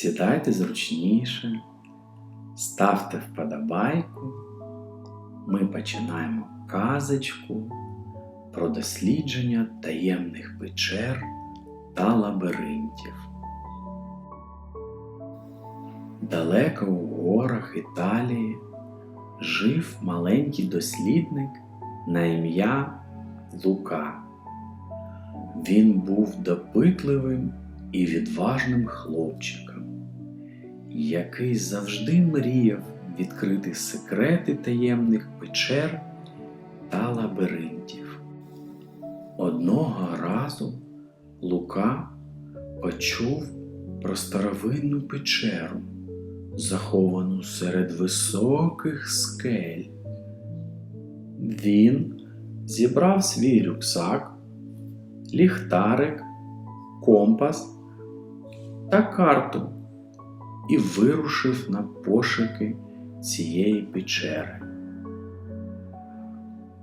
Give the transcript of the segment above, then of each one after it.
Сідайте зручніше, ставте вподобайку. Ми починаємо казочку про дослідження таємних печер та лабіринтів. Далеко у горах Італії жив маленький дослідник на ім'я Лука. Він був допитливим і відважним хлопчиком, який завжди мріяв відкрити секрети таємних печер та лабіринтів. Одного разу Лука почув про старовинну печеру, заховану серед високих скель. Він зібрав свій рюкзак, ліхтарик, компас та карту і вирушив на пошуки цієї печери.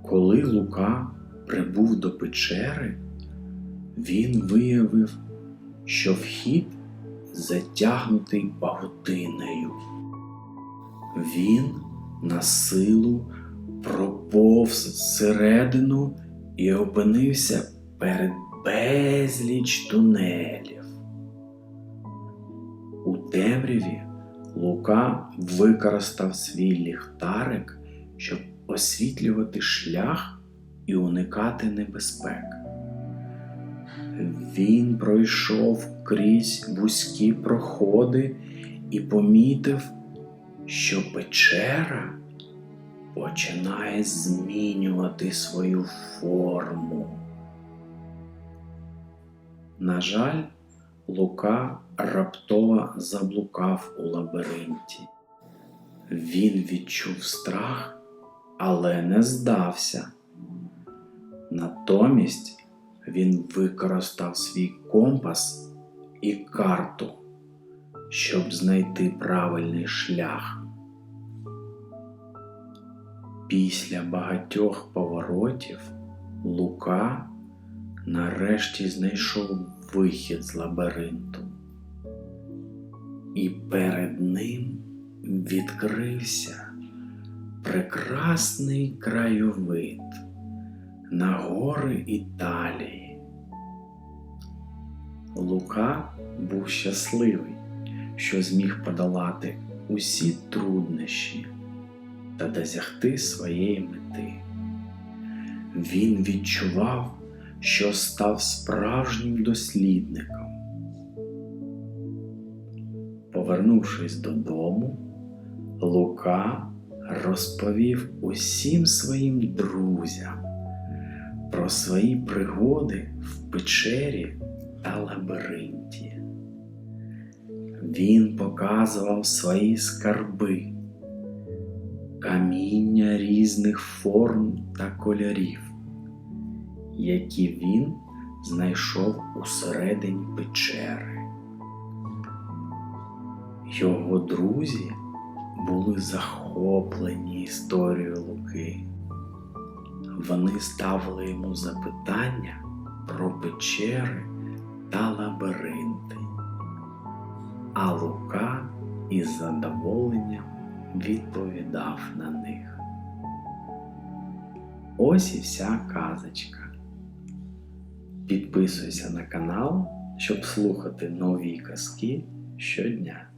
Коли Лука прибув до печери, він виявив, що вхід затягнутий павутиною. Він на силу проповз всередину і опинився перед безліч тунелів. Темряві Лука використав свій ліхтарик, щоб освітлювати шлях і уникати небезпек. Він пройшов крізь вузькі проходи і помітив, що печера починає змінювати свою форму. На жаль, Лука раптово заблукав у лабіринті. Він відчув страх, але не здався. Натомість він використав свій компас і карту, щоб знайти правильний шлях. Після багатьох поворотів Лука нарешті знайшов вихід з лабіринту. І перед ним відкрився прекрасний краєвид на гори Італії. Лука був щасливий, що зміг подолати усі труднощі та досягти своєї мети. Він відчував, що став справжнім дослідником. Повернувшись додому, Лука розповів усім своїм друзям про свої пригоди в печері та лабіринті. Він показував свої скарби, каміння різних форм та кольорів, які він знайшов усередині печери. Його друзі були захоплені історією Луки. Вони ставили йому запитання про печери та лабіринти, а Лука із задоволенням відповідав на них. Ось і вся казочка. Підписуйся на канал, щоб слухати нові казки щодня.